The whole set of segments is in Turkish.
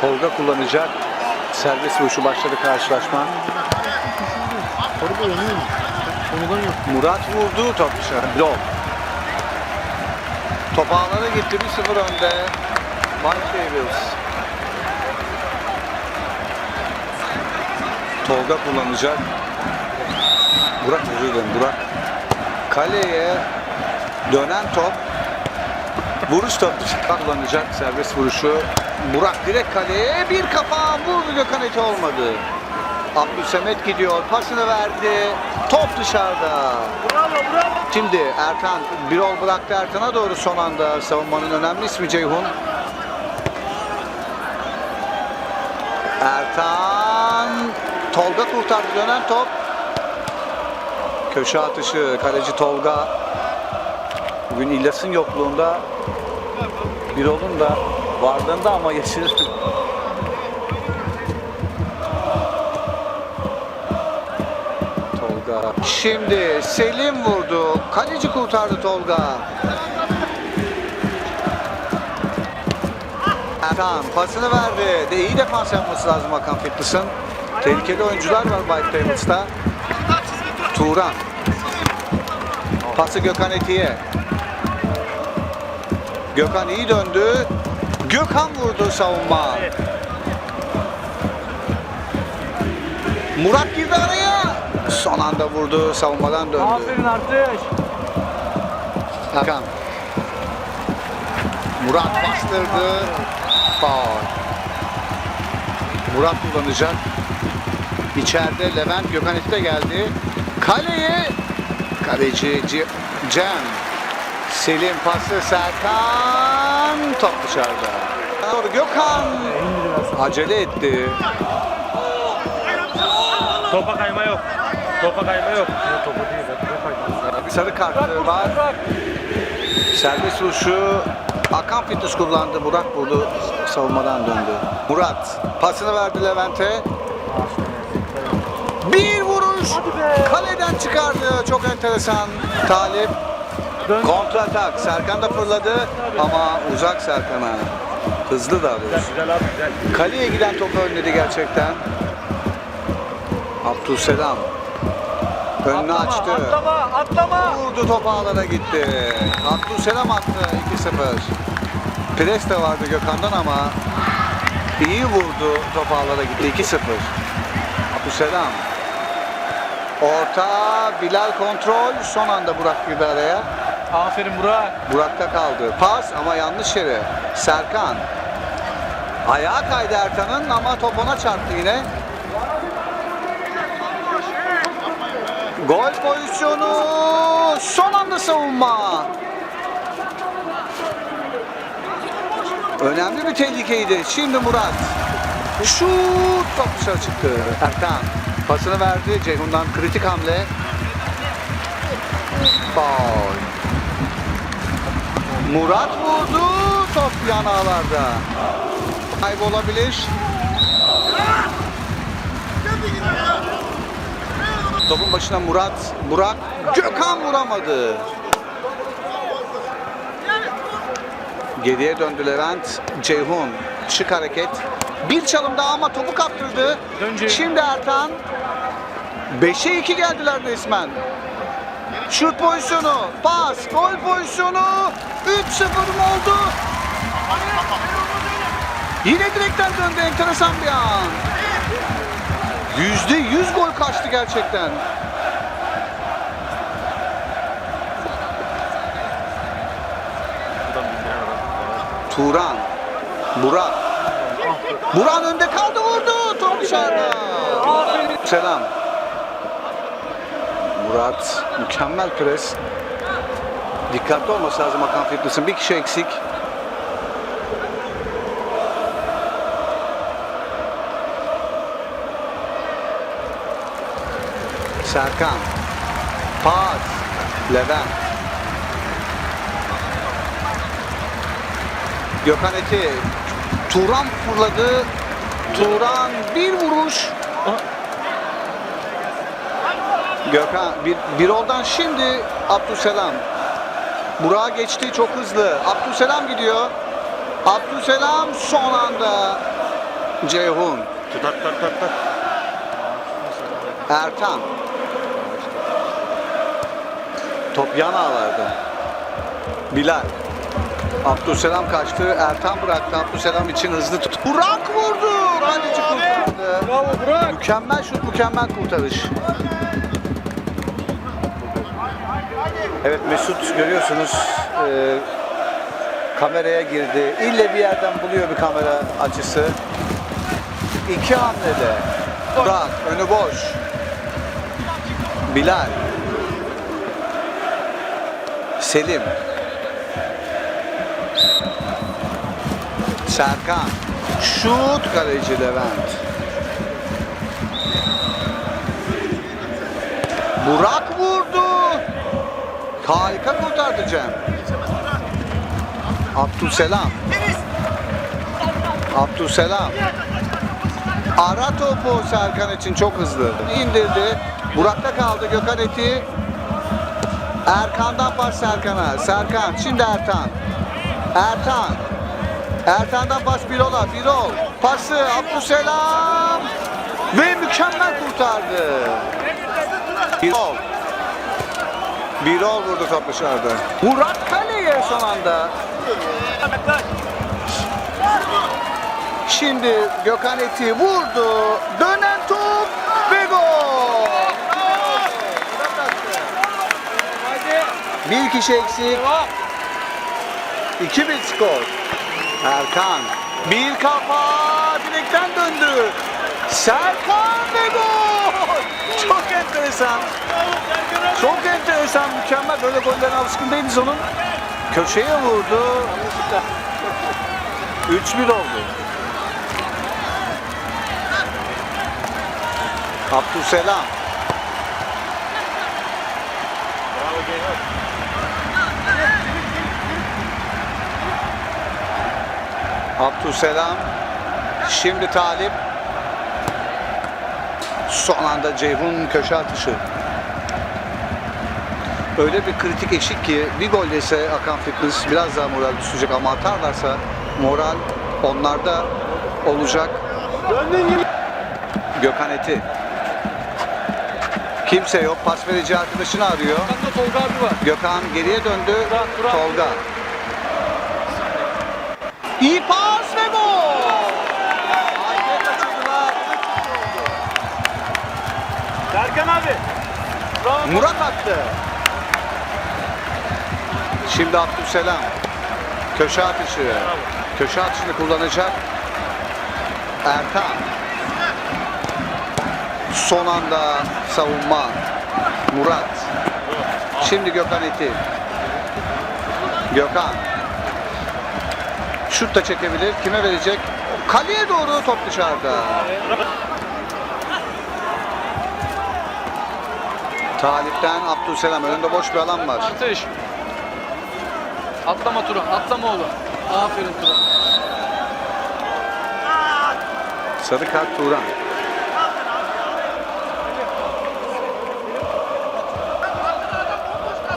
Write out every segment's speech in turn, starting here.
Tolga kullanacak. Serbest vuruşu başladı karşılaşma. Murat vurdu top dışarı. Blok. Top ağlara gitti 1-0 önde. Mike Davis. Tolga kullanacak. Burak dilerim Burak. Kaleye dönen top. Vuruş top dışarı kullanacak serbest vuruşu. Burak direkt kaleye bir kafa vurdu Gökhan Eti olmadı. Abdülsemet gidiyor pasını verdi. Top dışarıda. Şimdi Erkan bir ol bıraktı Erkan'a doğru son anda savunmanın önemli ismi Ceyhun. Erkan Tolga kurtardı dönen top. Köşe atışı kaleci Tolga. Bugün İlyas'ın yokluğunda bir olun da varlığında ama yaşır. Tolga. Şimdi Selim vurdu. Kaleci kurtardı Tolga. Erkan pasını verdi. De iyi defans yapması lazım Hakan Fitness'ın. Tehlikeli oyuncular var White Tables'ta. Turan. Pası Gökhan Eti'ye. Gökhan iyi döndü. Gökhan vurdu savunma. Murat girdi araya. Son anda vurdu. Savunmadan döndü. Aferin artış. Hakan. Murat bastırdı. Faul. Murat kullanacak. İçeride Levent Gökhan de geldi. Kaleye kaleci Cem. Selim pası Serkan. Top dışarıda. Doğru Gökhan acele etti. Topa kayma yok. Topa kayma yok. Topa değil. Topa kayma. Bir sarı kartı var. Serbest vuruşu Hakan Fitness kullandı. Burak vurdu. Savunmadan döndü. Murat pasını verdi Levent'e. Bir vuruş. Kaleden çıkardı. Çok enteresan. Talip. Dön. Kontra atak. Serkan da fırladı ama uzak Serkan'a. Hızlı da Güzel, güzel abi güzel. Kaleye giden topu önledi gerçekten. Abdülselam. Önünü Atlama, açtı. Atlama, atlama. Vurdu top ağlara gitti. Abdülselam attı 2-0. Pres de vardı Gökhan'dan ama iyi vurdu top ağlara gitti 2-0. Abdülselam. Orta Bilal kontrol son anda Burak girdi araya. Aferin Burak. Burak'ta kaldı. Pas ama yanlış yere. Serkan. Ayağa kaydı Erkan'ın ama top ona çarptı yine. Gol pozisyonu. Son anda savunma. Önemli bir tehlikeydi. Şimdi Murat. Şut top dışarı çıktı. Erkan pasını verdi. Ceyhun'dan kritik hamle. Faul. Murat vurdu. Top yan ağlarda. Kaybolabilir. Topun başına Murat, Burak, Gökhan vuramadı. Geriye döndü Levent, Ceyhun, şık hareket. Bir çalım daha ama topu kaptırdı. Dön Ceyhun. Şimdi Ertan. 5'e 2 geldiler resmen. Şut pozisyonu, pas, gol pozisyonu. 3-0 mı oldu? Yine direkten döndü enteresan bir an. Yüzde yüz gol kaçtı gerçekten. Turan, Burak. Burak önde kaldı vurdu. Top dışarıda. Selam. Murat mükemmel pres. Dikkatli olması lazım Hakan Fitness'in. Bir kişi eksik. Serkan. Pas. Levent. Gökhan Eti. Turan fırladı. Turan bir vuruş. Gökhan bir, bir oldan şimdi Abdülselam. Burak'a geçti çok hızlı. Abdülselam gidiyor. Abdülselam son anda Ceyhun. Tutar tutar tutar tutar. Ertan. Top yan ağlarda. Bilal. Abdülselam kaçtı. Ertan bıraktı. Abdülselam için hızlı tut. Burak vurdu. Kurtardı. Bravo Burak. Mükemmel şut, mükemmel kurtarış. Evet Mesut görüyorsunuz e, kameraya girdi. İlle bir yerden buluyor bir kamera açısı. İki hamlede. Burak önü boş. Bilal. Selim. Serkan. Şut kaleci Levent. Burak vurdu. Harika kurtardı Cem. Abdülselam. Abdülselam. Ara topu Serkan için çok hızlı. İndirdi. Burak'ta kaldı Gökhan Eti. Erkan'dan pas Serkan'a. Serkan. Şimdi Ertan. Ertan. Ertan'dan pas Birol'a. Birol. Pası Abdülselam. Ve mükemmel kurtardı. Birol. Birol vurdu top dışarıda. Murat kaleye son anda. Şimdi Gökhan Eti vurdu. Dönen top ve gol. Bir kişi eksik. 2-1 skor. Erkan. Bir kafa direkten döndü. Serkan ve gol. Çok enteresan. Çok enteresan, mükemmel. Böyle gollerine alışkın değiliz onun. Köşeye vurdu. 3-1 oldu. Abdülselam. Bravo Ceyhun. Abdülselam. Şimdi Talip. Son anda Ceyhun köşe atışı. Öyle bir kritik eşik ki bir gol yese Hakan Fitness biraz daha moral düşecek ama atarlarsa moral onlarda olacak. Gökhan Eti. Kimse yok. Pas verici arkadaşını arıyor. Tolga abi var. Gökhan geriye döndü. Burak, Burak. Tolga. İyi pas ve gol. Serkan abi. Bravo. Murat attı. Şimdi Abdülselam. Köşe atışı. Köşe atışını kullanacak. Ertan. Son anda savunma. Murat. Şimdi Gökhan Eti. Gökhan. Şut da çekebilir. Kime verecek? Kaleye doğru top dışarıda. Talip'ten Abdülselam. Önünde boş bir alan var. Atış. Atlama Turan, atlama oğlum. Aferin Turan. Sarı kart Turan.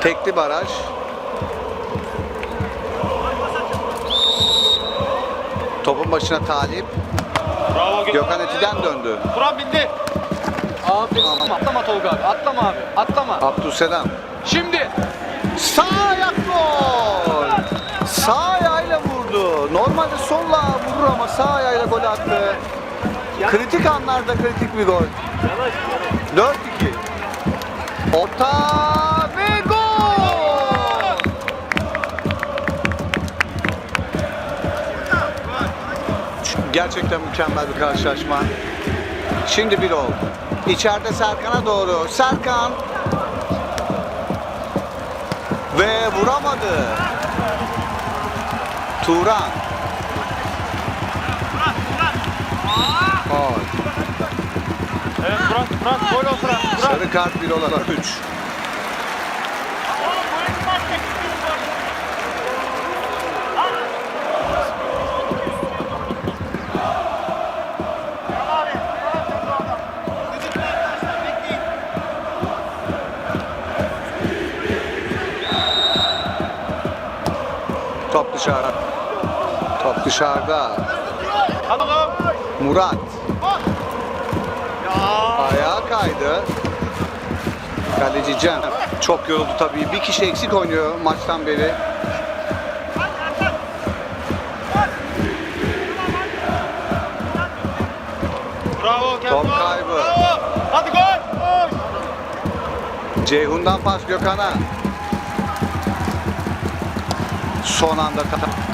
Tekli baraj. Topun başına Talip. Bravo Gökhan Eti'den döndü. Turan bindi. Aferin. Atlama, atlama Tolga abi. Atlama abi. Atlama. Abdülselam. Şimdi. Sağ ayak gol. Sağ ayağıyla vurdu. Normalde solla vurur ama sağ ayağıyla gol attı. Kritik anlarda kritik bir gol. 4-2. Orta ve gol. Gerçekten mükemmel bir karşılaşma. Şimdi bir oldu. İçeride Serkan'a doğru. Serkan ve vuramadı. Turan. Gol. Evet Turan Turan gol o Turan. Turan. Sarı kart bir olan 3. Top dışarıda. Dışarıda. Murat. Ayağa kaydı. Kaleci Cem. Çok yoruldu tabii. Bir kişi eksik oynuyor maçtan beri. Bravo Top kaybı. Hadi gol. Ceyhun'dan pas Gökhan'a. Son anda ta-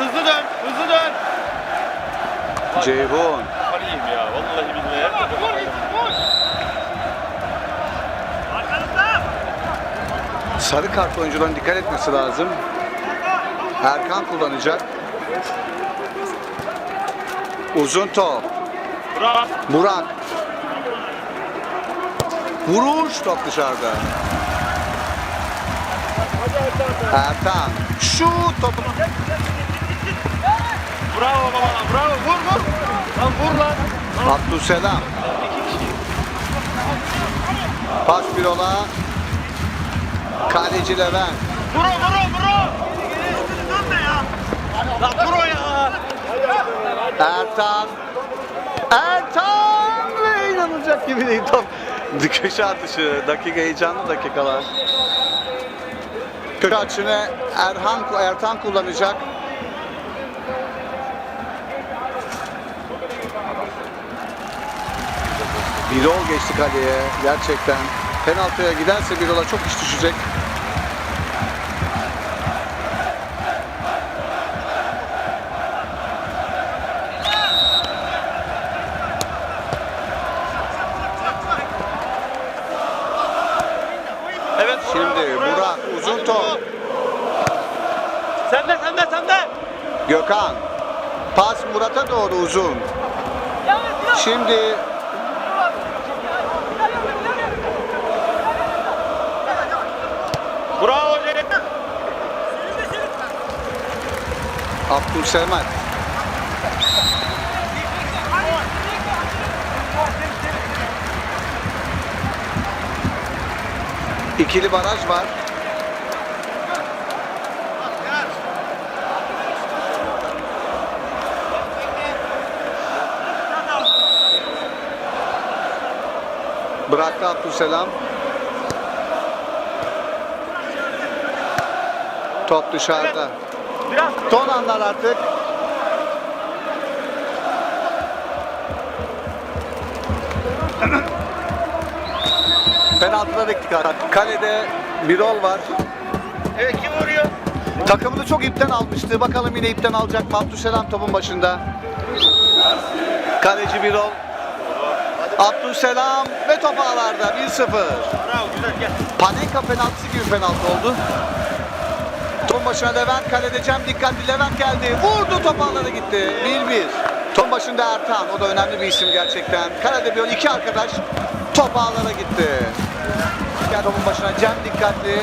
hızlı dön. Hızlı dön. Ceyhun. Arayayım ya. Vallahi billahi. Sarı kart oyuncuların dikkat etmesi lazım. Erkan kullanacak. Uzun top. Bravo. Burak. Vuruş top dışarıda. Ertan. Şut topu. Bravo baba. Bravo. Vur vur. Lan vur lan. Abdüselam. Pas Birol'a. Kaleci Levent. Vur vur vur. Lan vur o ya. Ertan. Ertan ve inanılacak gibi değil top. Köşe atışı. Dakika heyecanlı dakikalar. Köşe atışını Erhan, Ertan kullanacak. Birol geçti kaleye gerçekten. Penaltıya giderse Birol'a çok iş düşecek. Evet. Şimdi Burak uzun top. Sende sende sende. Gökhan. Pas Murat'a doğru uzun. Şimdi Bravo Cem. Abdülsemet. İkili baraj var. Bıraktı Abdülselam. Top dışarıda. Biraz. Son anlar artık. Penaltıda dikkat. Kalede Birol var. Evet kim vuruyor? Takımını çok ipten almıştı. Bakalım yine ipten alacak mı? Abdülselam topun başında. Kaleci Birol. Abdülselam ve top ağlarda 1-0. Bravo güzel gel. Panenka penaltısı gibi penaltı oldu. Top başına Levent kalede Cem dikkatli Levent geldi. Vurdu top ağlara gitti. 1-1. Top başında Ertan. O da önemli bir isim gerçekten. Kalede bir iki arkadaş top ağlara gitti. Gel topun başına Cem dikkatli.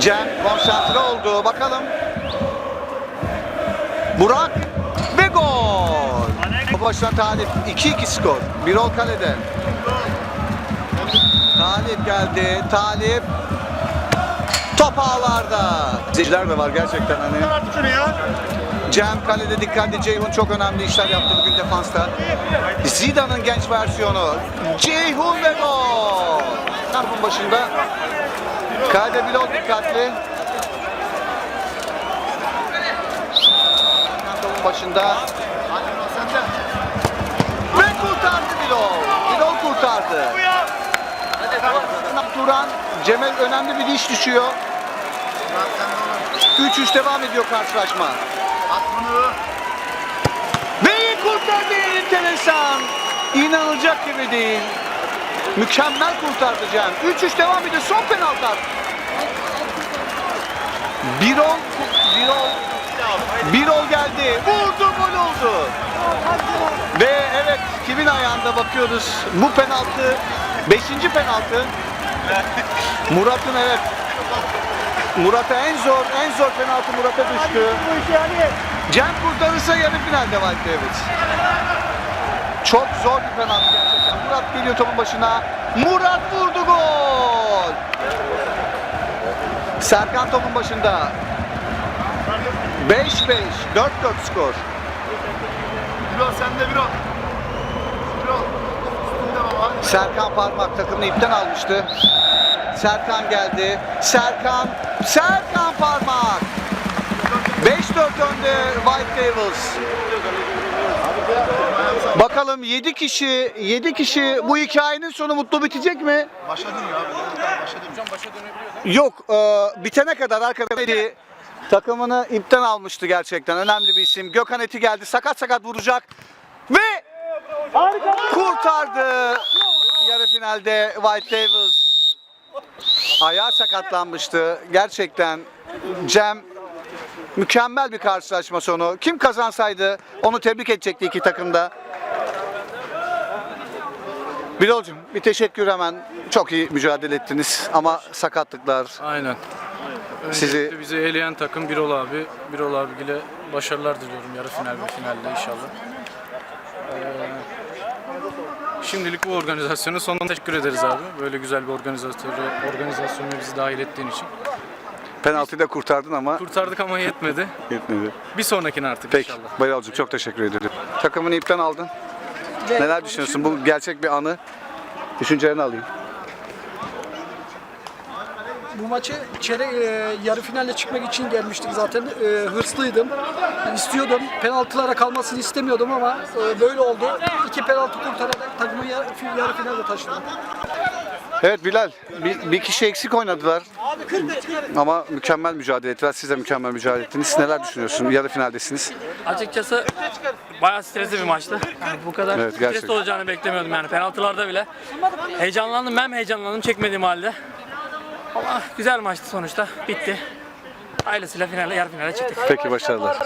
Cem konsantre oldu. Bakalım. Burak ve gol. Top başına Talip. 2-2 skor. Birol kalede. Talip geldi. Talip top ağlarda. İzleyiciler de var gerçekten hani. Cem kalede dikkatli Ceyhun çok önemli işler yaptı bugün defansta. Zidane'ın genç versiyonu. Ceyhun ve gol. Kampın başında. Kalede Bilal dikkatli. Kampın başında. Ve kurtardı Bilal. Bilal kurtardı. Bu ya. Turan, Cemel önemli bir diş düşüyor. 3-3 devam ediyor karşılaşma. Ve iyi kurtardı enteresan. İnanılacak gibi değil. Mükemmel kurtardı Cem. 3-3 devam ediyor. Son penaltı. artık. Birol, Birol, Birol geldi. Vurdu gol oldu. Ve evet kimin ayağında bakıyoruz. Bu penaltı 5. penaltı. Murat'ın evet. Murat'a en zor en zor penaltı Murat'a düştü. Cem kurtarırsa yarı finalde White Davis. Çok zor bir penaltı gerçekten. Murat geliyor topun başına. Murat vurdu gol. Serkan topun başında. 5-5, 4-4 skor. Biro sende biro. Serkan Parmak takımını ipten almıştı. Serkan geldi. Serkan, Serkan Parmak. 5-4 önde White Devils. Bakalım 7 kişi 7 kişi bu hikayenin sonu mutlu bitecek mi? Başa dönüyor abi. Başa dönüyor. Yok, e, bitene kadar arkadaşlar takımını ipten almıştı gerçekten. Önemli bir isim. Gökhan Eti geldi. Sakat sakat vuracak. Ve kurtardı. Finalde White Devils. Ayağı sakatlanmıştı. Gerçekten Cem mükemmel bir karşılaşma sonu. Kim kazansaydı onu tebrik edecekti iki takımda. Bilol'cum bir teşekkür hemen. Çok iyi mücadele ettiniz ama sakatlıklar, Aynen. Sizi- Öncelikle bizi eleyen takım Birol abi. Birol abiyle başarılar diliyorum yarı final ve finalde inşallah. Ee, şimdilik bu organizasyonun sonuna teşekkür ederiz abi. Böyle güzel bir organizasyonu, organizasyona bizi dahil ettiğin için. penaltıyı da kurtardın ama Kurtardık ama yetmedi. yetmedi. Bir sonrakine artık Peki, inşallah. Bayalcığım çok teşekkür ederim. Takımını ipten aldın. Neler düşünüyorsun? Bu gerçek bir anı. Düşüncelerini alayım. Bu maçı çeyrek, e, yarı finalle çıkmak için gelmiştik zaten. E, hırslıydım. İstiyordum. Penaltılara kalmasını istemiyordum ama e, böyle oldu. İki penaltı kurtararak takımı yarı, yarı finale taşıdım. Evet Bilal, bir, bir kişi eksik oynadılar. Ama mükemmel mücadele ettiler. Siz de mükemmel mücadele ettiniz. Neler düşünüyorsun? Yarı finaldesiniz. Açıkçası bayağı stresli bir maçtı. Yani bu kadar Evet, gerçekten. stresli olacağını beklemiyordum yani penaltılarda bile. Heyecanlandım ben heyecanlandım çekmediğim halde. Ama güzel maçtı sonuçta. Bitti. Ailesiyle finale, yarı finale çıktık. Peki başarılar.